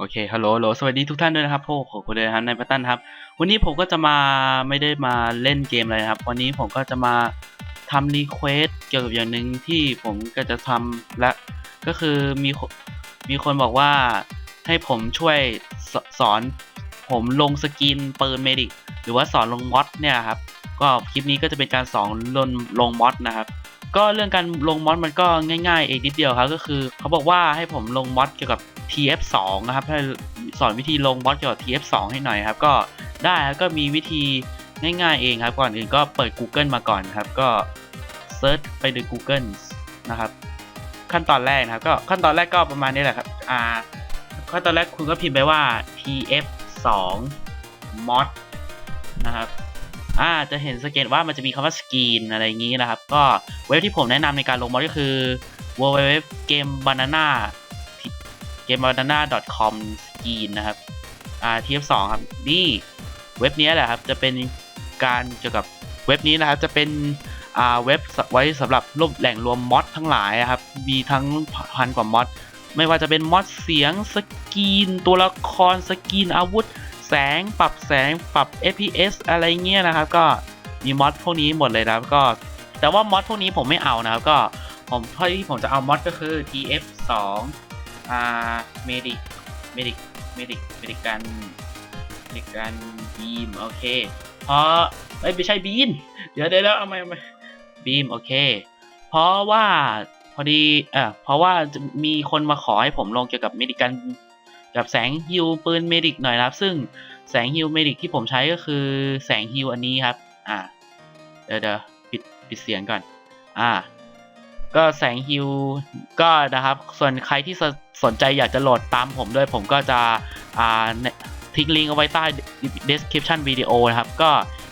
โอเค ฮัลโหลฮัลโหลสวัสดีทุกท่านด้วยนะครับพวกผมคุณเดนฮันในพัตตันครับ วันนี้ผมก็จะมาไม่ได้มาเล่นเกมอะไรครับ วันนี้ผมก็จะมาทำรีเควสเกี่ยวกับอย่างหนึ่งที่ผมก็จะทำและก็คือมีมีคนบอกว่าให้ผมช่วยสสอนผมลงสกินปืนเมดิกหรือว่าสอนลงมอดเนี่ยครับ ก็คลิปนี้ก็จะเป็นการสอนลงลงมอดนะครับ ก็เรื่องการลงมอดมันก็ง่ายๆเองนิดเดียวครับ ก็คือเขาบอกว่าให้ผมลงมอดเกี่ยวกับ TF2 นะครับให้สอนวิธีลงมอดเกี่ยวกับ TF2 ให้หน่อยครับ ก็ได้ครับก็มีวิธีง่ายๆเองครับ ก่อนอื่นก็เปิด Google มาก่อนครับ ก็เซิร์ชไปใน Google นะครับ ขั้นตอนแรกนะครับ ก็ขั้นตอนแรกก็ประมาณนี้แหละครับอ่าขั้นตอนแรกคุณก็พิมพ์ไปว่า TF2 mod นะครับอ่าจะเห็นสเกตว่ามันจะมีคำว่าสกรีนอะไรอย่างนี้นะครับ ก็เว็บที่ผมแนะนำในการลงมอดก็คือ game banana com สกรีนนะครับอ่า TF2 ครับ นี่เว็บนี้แหละครับ จะเป็นการเกี่ยวกับเว็บนี้นะครับ จะเป็นอ่าเว็บไว้สำหรับรวบแหล่งรวมมอดทั้งหลายอะครับ มีทั้งพันกว่ามอดไม่ว่าจะเป็นมอดเสียงสกีน ตัวละครสกีนอาวุธ แสงปรับแสงปรับ FPS อะไรเงี้ยนะครับ ก็มีมอดพวกนี้หมดเลยนะครับก็แต่ว่ามอดพวกนี้ผมไม่เอานะครับก็ผมที่ผมจะเอามอดก็คือ TF2 อ่า Medic Medic Medic Medic กัน Medic กันบีมโอเคเพราะเอ้ยไม่ใช่บีนเดี๋ยวเดี๋ยวเดี๋ยวเอาใหมเอาใหมบีมโอเค เพราะว่าพอดีเอ่อเพราะว่าจะมีคนมาขอให้ผมลงเกี่ยวกับ Medic กันกับแสงฮิวปืนเมดิกหน่อยนะครับ ซึ่งแสงฮิวเมดิกที่ผมใช้ก็คือแสงฮิวอันนี้ครับ อ่าเดี๋ยวเดี๋ยวปิดปิดเสียงก่อน อ่า ก็แสงฮิวก็นะครับ ส่วนใครที่ สนใจอยากจะโหลดตามผมด้วยผมก็จะทิ้งลิงก์เอาไว้ใต้ description วิดีโอนะครับ ก็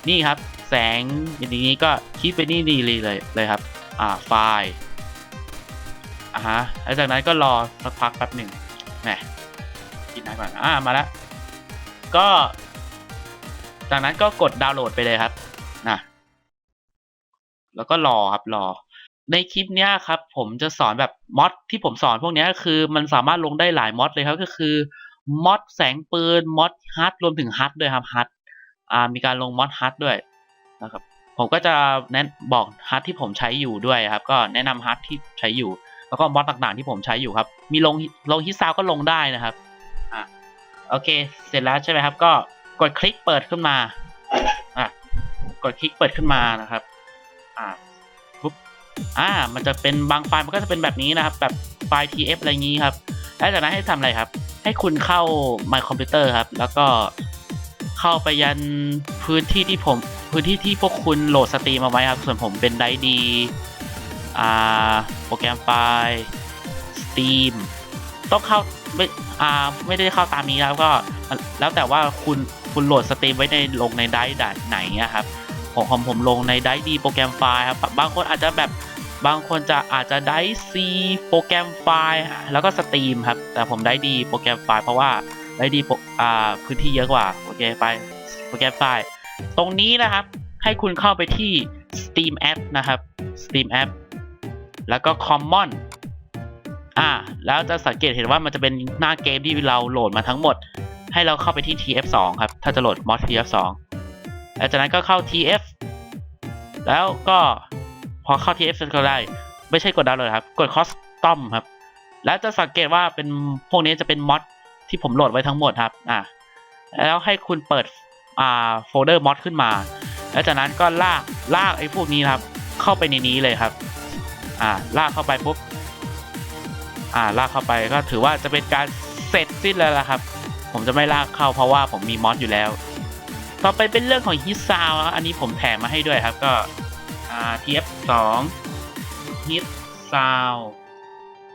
นี่ครับแสงอย่างนี้ก็คลิกไปนี่ดีเลยเลยเลยครับ อ่าไฟล์อ่าฮะแล้วจากนั้นก็รอสักพักแป๊บหนึ่งแหมคิดนานก่อนอ่ามาแล้วก็ จากนั้นก็กดดาวน์โหลดไปเลยครับนะแล้วก็รอครับรอ ในคลิปเนี้ยครับ ผมจะสอนแบบมอดที่ผมสอนพวกเนี้ยคือมันสามารถลงได้หลายมอดเลยครับก็คือมอดแสงปืนมอดฮัทรวมถึงฮัทด้วยครับฮัทอ่ามีการลงมอดฮัทด้วยนะครับผมก็จะแนะบอกฮัทที่ผมใช้อยู่ด้วยครับ ก็แนะนำฮัทที่ใช้อยู่ แล้วก็มอดต่างๆที่ผมใช้อยู่ครับ มีลงลงฮิตซาวก็ลงได้นะครับอะโอเค เสร็จแล้วใช่ไหมครับ ก็กดคลิกเปิดขึ้นมาอะกดคลิกเปิดขึ้นมานะครับอ่าปุ๊บ อ่า มันจะเป็นบางไฟล์มันก็จะเป็นแบบนี้นะครับ แบบไฟล์ TF อะไรงนี้ครับแล้วจากนั้นให้ทำอะไรครับ ให้คุณเข้า My Computer ครับ แล้วก็เข้าไปยันพื้นที่ที่ผมพื้นที่ที่พวกคุณโหลดสตรีมมาไว้ครับ ส่วนผมเป็นไดดีอ่าโปรแกรมไฟล์ Steam ต้องเข้าไม่อ่าไม่ได้เข้าตามนี้ครับก็แล้วแต่ว่าคุณคุณโหลดสตรีมไว้ในลงในไดร์ไหนนะครับ ของของผมลงในไดดีโปรแกรมไฟล์ครับบางคนอาจจะแบบบางคนจะอาจจะไดร์ซีโปรแกรมไฟล์แล้วก็สตรีมครับ แต่ผมไดร์ดีโปรแกรมไฟล์เพราะว่าไดร์ดีอ่าพื้นที่เยอะกว่าโอเคไปโปรแกรมไฟล์ ตรงนี้นะครับ ให้คุณเข้าไปที่ Steam App นะครับ Steam App แล้วก็ Common อ่า แล้วจะสังเกตเห็นว่ามันจะเป็นหน้าเกมที่เราโหลดมาทั้งหมด ให้เราเข้าไปที่ TF2 ครับ ถ้าจะโหลดมอด TF2 แล้วจากนั้นก็เข้า TF แล้วก็พอเข้า TF ก็ได้ ไม่ใช่กดดาวน์โหลดครับ กด Custom ครับ แล้วจะสังเกตว่าเป็นพวกนี้จะเป็นมอดที่ผมโหลดไว้ทั้งหมดครับ อ่าแล้วให้คุณเปิดอ่าโฟลเดอร์มอดขึ้นมา แล้วจากนั้นก็ลากลากไอ้พวกนี้ครับ เข้าไปในนี้เลยครับ อ่าลากเข้าไปปุ๊บ อ่าลากเข้าไปก็ถือว่าจะเป็นการเสร็จสิ้นแล้วละครับ ผมจะไม่ลากเข้าเพราะว่าผมมีมอดอยู่แล้ว ต่อไปเป็นเรื่องของฮิตซาวอันนี้ผมแถมมาให้ด้วยครับก็ TF2 ฮิตซาว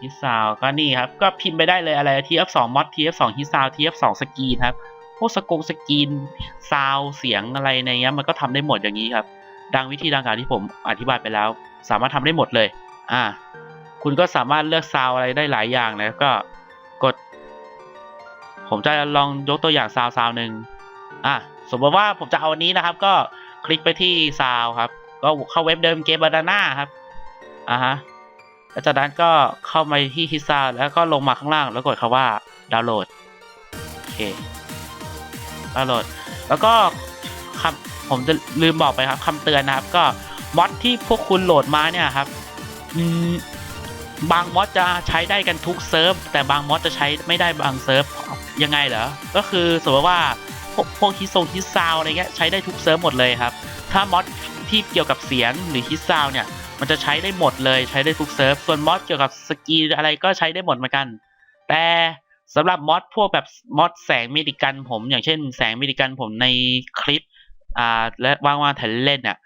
ฮิตซาวก็นี่ครับ ก็พิมพ์ไปได้เลยอะไร TF2 มอด TF2 ฮิตซาว TF2 สกีนครับพวกสกงสกีนซาวเสียงอะไรในเงี้ยมันก็ทำได้หมดอย่างนี้ครับ ดังวิธีดังกล่าวที่ผมอธิบายไปแล้ว สามารถทำได้หมดเลย อ่า คุณก็สามารถเลือกซาวอะไรได้หลายอย่างเลยก็กด ผมจะลองยกตัวอย่างซาวซาวหนึ่งอะ สมมติว่าผมจะเอาอันนี้นะครับ ก็คลิกไปที่ซาวครับ ก็เข้าเว็บเดิมเกมบานาน่าครับอ่าฮะแล้วจากนั้นก็เข้ามาที่ฮิตซาวแล้วก็ลงมาข้างล่างแล้วกดคำว่าดาวน์โหลดโอเคดาวน์โหลด แล้วก็คำผมจะลืมบอกไปครับคำเตือนนะครับ ก็มอดที่พวกคุณโหลดมาเนี่ยครับอืมบางมอดจะใช้ได้กันทุกเซิร์ฟแต่บางมอดจะใช้ไม่ได้บางเซิร์ฟยังไงเหรอก็คือสมมติว่า พวกพวกฮิตทรงฮิซาวอะไรเงี้ยใช้ได้ทุกเซิร์ฟหมดเลยครับ ถ้ามอดที่เกี่ยวกับเสียงหรือฮิซาวเนี่ย มันจะใช้ได้หมดเลยใช้ได้ทุกเซิร์ฟส่วนมอดเกี่ยวกับสกีอะไรก็ใช้ได้หมดเหมือนกัน แต่สำหรับมอดพวกแบบมอดแสงมิดิกันผม อย่างเช่น แสงมิดิกันผมในคลิปอ่าและว่างๆถ่ายเล่นเนี่ย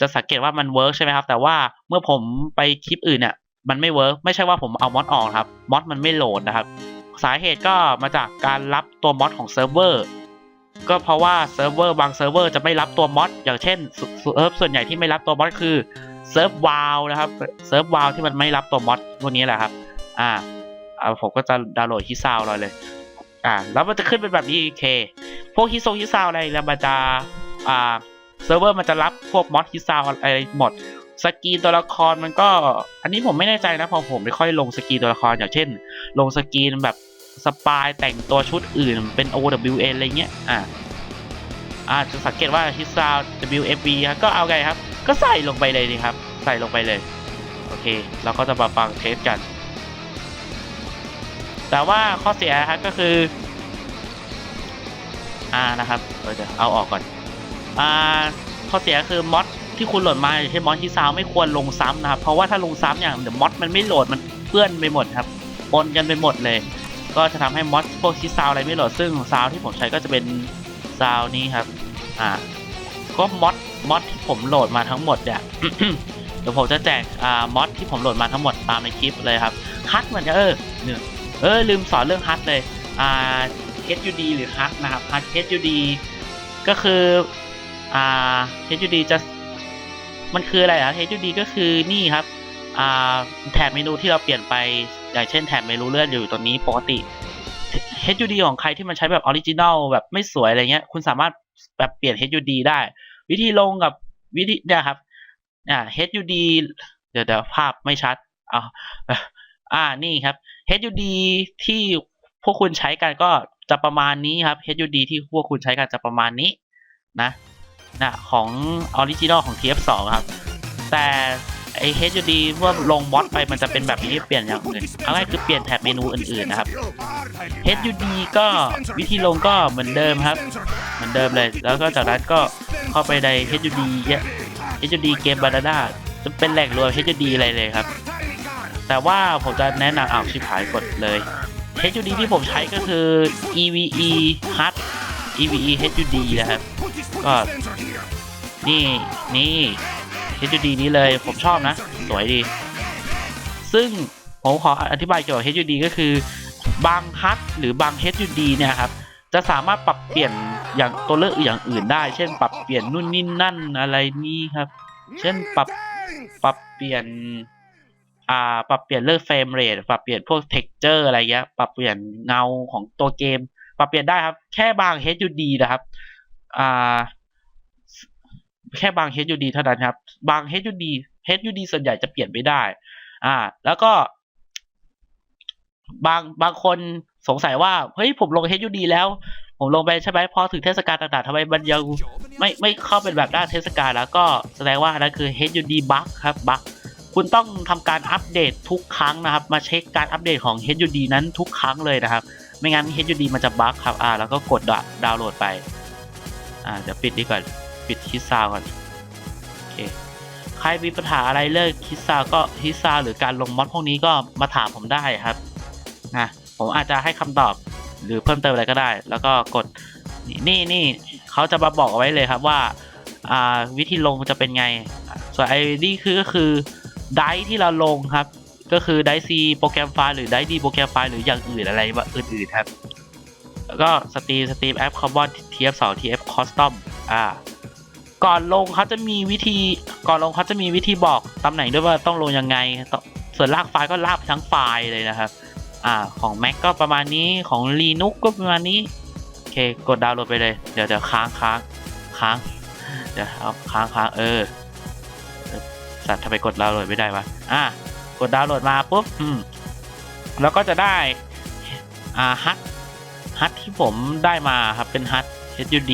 จะสังเกตว่ามันเวิร์กใช่ไหมครับ แต่ว่าเมื่อผมไปคลิปอื่นเนี่ยมันไม่เวิร์กไม่ใช่ว่าผมเอามอดออกครับมอดมันไม่โหลดนะครับ สาเหตุก็มาจากการรับตัวมอดของเซิร์ฟเวอร์ ก็เพราะว่าเซิร์ฟเวอร์บางเซิร์ฟเวอร์จะไม่รับตัวมอดอย่างเช่นเซิร์ฟส่วนใหญ่ที่ไม่รับตัวมอดคือเซิร์ฟวาวนะครับเซิร์ฟวาวที่มันไม่รับตัวมอดพวกนี้แหละครับ อ่าอ่าผมก็จะดาวน์โหลดฮิซาวเราเลย อ่า แล้วมันจะขึ้นเป็นแบบนี้เค พวกฮิซงฮิซาวอะไรแล้วมันจะอ่าเซิร์ฟเวอร์มันจะรับพวกมอดฮิซาวอะไรหมดสกีนตัวละครมันก็ อันนี้ผมไม่แน่ใจนะเพอผมไม่ค่อยลงสกีนตัวละครอย่างเช่น ลงสกีนแบบ สปายแต่งตัวชุดอื่นเป็น OWN อะไรเงี้ย อ่าอ่าจะสังเกตว่าฮิซาว WFB ครับก็เอาไงครับ ก็ใส่ลงไปเลยดีครับ ใส่ลงไปเลย โอเค เราก็จะมาฟังเทสกัน แต่ว่าข้อเสียครับก็คือ อ่านะครับเออเดี๋ยวเอาออกก่อน อ่า ข้อเสียคือมอดที่คุณโหลดมาอย่างเช่นมอดที่ซาวไม่ควรลงซ้ำนะครับ เพราะว่าถ้าลงซ้ำอย่างเดี๋ยวมอดมันไม่โหลดมันเปื้อนไปหมดครับปนกันไปหมดเลย ก็จะทำให้มอดพวกที่ซาวอะไรไม่โหลดซึ่งซาวที่ผมใช้ก็จะเป็นซาวนี้ครับอ่าก็มอดมอดที่ผมโหลดมาทั้งหมดเนี่ยเดี๋ยวผมจะแจกอ่ามอดที่ผมโหลดมาทั้งหมดตามในคลิปเลยครับฮัทเหมือนเออเนี่ยเออลืมสอนเรื่องฮัทเลยอ่า HUD หรือฮัทนะครับฮัท HUD ก็คืออ่า HUD จะมันคืออะไรอะ HUD ก็คือนี่ครับอ่าแถบเมนูที่เราเปลี่ยนไป อย่างเช่นแถบเมนูเลื่อนอยู่ตรงนี้ปกติ HUD ของใครที่มันใช้แบบออริจินอลแบบไม่สวยอะไรเงี้ย คุณสามารถแบบเปลี่ยน HUD ได้ วิธีลงกับวิธีเนี่ยครับอ่า HUD เดี๋ยวเดี๋ยวภาพไม่ชัดเอาอ่านี่ครับ HUD ที่พวกคุณใช้กันก็จะประมาณนี้ครับ HUD ที่พวกคุณใช้กันจะประมาณนี้นะนะของออริจินอลของ TF2 ครับ แต่ ไอ HUD เมื่อลงมอดไปมันจะเป็นแบบนี้เปลี่ยนอย่างอื่นเอาง่ายคือเปลี่ยนแถบเมนูอื่นๆนะครับ HUD ก็วิธีลงก็เหมือนเดิมครับ เหมือนเดิมเลย แล้วก็จากนั้นก็เข้าไปใน HUD เนี่ย HUD เกมบานาน่าจะเป็นแหล่งรวม HUD อะไรเลยครับ แต่ว่าผมจะแนะนำอ้าวชิบหายกดเลย HUD ที่ผมใช้ก็คือ EVE HUD EVE HUD นะครับ ก็นี่นี่ HUD นี้เลยผมชอบนะ สวยดี ซึ่งผมขออธิบายเกี่ยวกับ HUD ก็คือบาง HUD หรือบาง HUD เนี่ยครับ จะสามารถปรับเปลี่ยนอย่างตัวเลือกอย่างอื่นได้ เช่น ปรับเปลี่ยนนู่นนี่นั่นอะไรนี่ครับ เช่นปรับปรับเปลี่ยนอ่าปรับเปลี่ยนเรื่องเฟรมเรทปรับเปลี่ยนพวกเท็กเจอร์อะไรเงี้ย ปรับเปลี่ยนเงาของตัวเกม ปรับเปลี่ยนได้ครับ แค่บาง HUD นะครับอ่าแค่บาง HUD เท่านั้นครับ บาง HUD HUD ส่วนใหญ่จะเปลี่ยนไม่ได้ อ่า แล้วก็บางบางคนสงสัยว่า เฮ้ย ผมลง HUD แล้ว ผมลงไปใช่ไหมพอถึงเทศกาลต่างๆทำไมมันยังไม่ไม่เข้าเป็นแบบด้านเทศกาลแล้วก็แสดงว่านั่นคือ HUD bug ครับ bug คุณต้องทำการอัปเดตทุกครั้งนะครับ มาเช็คการอัปเดตของ HUD นั้นทุกครั้งเลยนะครับ ไม่งั้น HUD มันจะบั๊กครับอ่าแล้วก็กดดาวน์โหลดไป อ่าเดี๋ยวปิดดีก่อน ปิดคิดซาวก่อน โอเค ใครมีปัญหาอะไรเรื่องคิดซาก็คิดซาหรือการลงมอดพวกนี้ก็มาถามผมได้ครับนะผมอาจจะให้คำตอบหรือเพิ่มเติมอะไรก็ได้ แล้วก็กดนี่นี่เขาจะมาบอกเอาไว้เลยครับว่าวิธีลงจะเป็นไง ส่วนไอ้นี่คือก็คือไดที่เราลงครับ ก็คือไดซีโปรแกรมไฟล์หรือไดดีโปรแกรมไฟล์หรืออย่างอื่นอะไรอื่นๆครับแล้วก็สตรีมสตรีมแอปคอมบอน TF2 TF Custom อ่า ก่อนลงเขาจะมีวิธีก่อนลงเขาจะมีวิธีบอกตำแหน่งด้วยว่าต้องลงยังไงต้อส่วนลากไฟล์ก็ลากทั้งไฟล์เลยนะครับ อ่าของ Mac ก็ประมาณนี้ของ Linux ก็ประมาณนี้โอเคกดดาวน์โหลดไปเลยเดี๋ยวเดี๋ยวค้างค้างค้างเดี๋ยวเอาค้างค้างเออสัตว์ทำไมกดดาวน์โหลดไม่ได้วะอะกดดาวน์โหลดมาปุ๊บอืมแล้วก็จะได้อ่าฮัทฮัทที่ผมได้มาครับเป็นฮัท HUD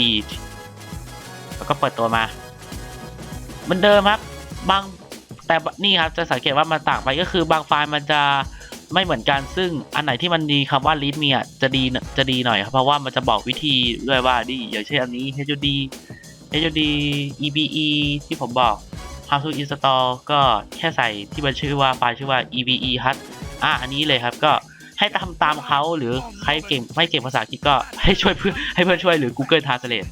แล้วก็เปิดตัวมาเหมือนเดิมครับ บางแต่นี่ครับจะสังเกตว่ามันต่างไปก็คือบางไฟล์มันจะไม่เหมือนกันซึ่งอันไหนที่มันมีคำว่า read me อะจะดีจะดีหน่อยครับเพราะว่ามันจะบอกวิธีด้วยว่าดีอย่างเช่นอันนี้ HUD HUD EBE ที่ผมบอก how to install ก็แค่ใส่ที่มันชื่อว่าไฟล์ชื่อว่า EBE hut อะอันนี้เลยครับก็ให้ทำตามเขาหรือใครเก่งไม่เก่งภาษาอังกฤษก็ให้ช่วยเพื่อให้เพื่อนช่วยหรือ Google Translate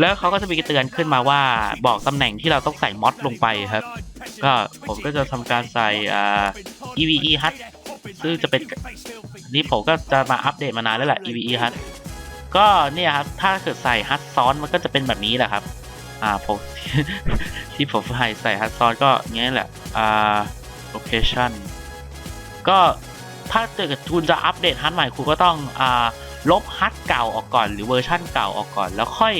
แล้วเขาก็จะมีเตือนขึ้นมาว่าบอกตำแหน่งที่เราต้องใส่มอดลงไปครับ ก็ผมก็จะทำการใส่อ่า EVE hut ซึ่งจะเป็นนี่ผมก็จะมาอัปเดตมานานแล้วแหละ EVE hut ก็เนี่ยครับ ถ้าเกิดใส่ฮัทซ้อนมันก็จะเป็นแบบนี้แหละครับ อ่าผมที่ผมใส่ใส่ฮัทซ้อนก็งี้แหละ อ่า location ก็ถ้าเกิดคุณจะอัปเดตฮัทใหม่คุณก็ต้องอ่าลบฮัทเก่าออกก่อนหรือเวอร์ชั่นเก่าออกก่อน แล้วค่อย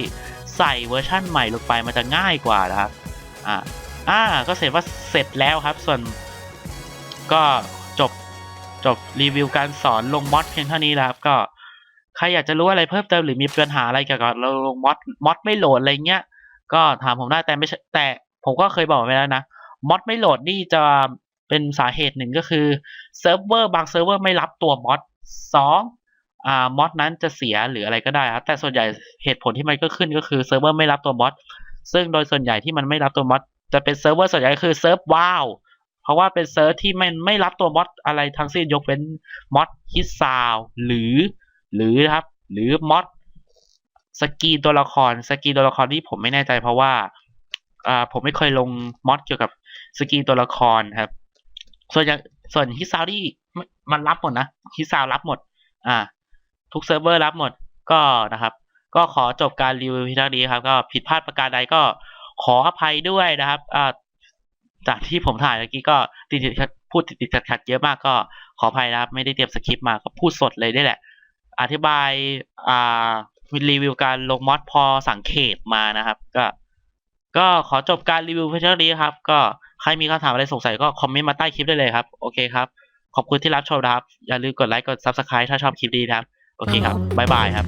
ใส่เวอร์ชั่นใหม่ลงไปมันจะง่ายกว่านะครับ อ่าอ่าก็เสร็จว่าเสร็จแล้วครับ ส่วนก็จบจบรีวิวการสอนลงมอดเพียงเท่านี้แล้วครับ ก็ใครอยากจะรู้อะไรเพิ่มเติมหรือมีปัญหาอะไรเกี่ยวกับเราลงมอดมอดไม่โหลดอะไรเงี้ย ก็ถามผมได้แต่ไม่ใช่แต่ผมก็เคยบอกไปแล้วนะมอดไม่โหลดนี่จะเป็นสาเหตุหนึ่งก็คือเซิร์ฟเวอร์บางเซิร์ฟเวอร์ไม่รับตัวมอดสอง อ่ามอดนั้นจะเสียหรืออะไรก็ได้ครับแต่ส่วนใหญ่เหตุผลที่มันก็ขึ้นก็คือเซิร์ฟเวอร์ไม่รับตัวมอดซึ่งโดยส่วนใหญ่ที่มันไม่รับตัวมอดจะเป็นเซิร์ฟเวอร์ส่วนใหญ่ก็คือเซิร์ฟว้าวเพราะว่าเป็นเซิร์ฟที่ไม่ไม่รับตัวมอดอะไรทั้งสิ้นยกเว้นมอดฮิตซาวหรือหรือครับ หรือมอดสกีตัวละครสกีตัวละครที่ผมไม่แน่ใจ เพราะว่าอ่าผมไม่เคยลงมอดเกี่ยวกับสกีตัวละครครับ ส่วนอย่างส่วนฮิซาวที่มันรับหมดนะฮิซาวรับหมด อ่า ทุกเซิร์ฟเวอร์รับหมดก็นะครับ ก็ขอจบการรีวิวเพียงเท่นี้ครับ ก็ผิดพลาดประการใดก็ขออภัยด้วยนะครับจากที่ผมถ่ายเมื่อกี้ก็ติดติดพูดติดติดขัดเยอะมากก็ขออภัยนะครับ ไม่ได้เตรียมสคริปต์มาก็พูดสดเลยได้แหละ อธิบายอ่ารีวิวการลงมอดพอสังเขตมานะครับ ก็ ก็ขอจบการรีวิวเพียงเท่านี้ครับ ก็ใครมีคำถามอะไรสงสัยก็คอมเมนต์มาใต้คลิปได้เลยครับ โอเคครับ ขอบคุณที่รับชมนะครับ อย่าลืมกดไลค์กด Subscribe ถ้าชอบคลิปนี้นะครับ โอเคครับบ๊ายบายครับ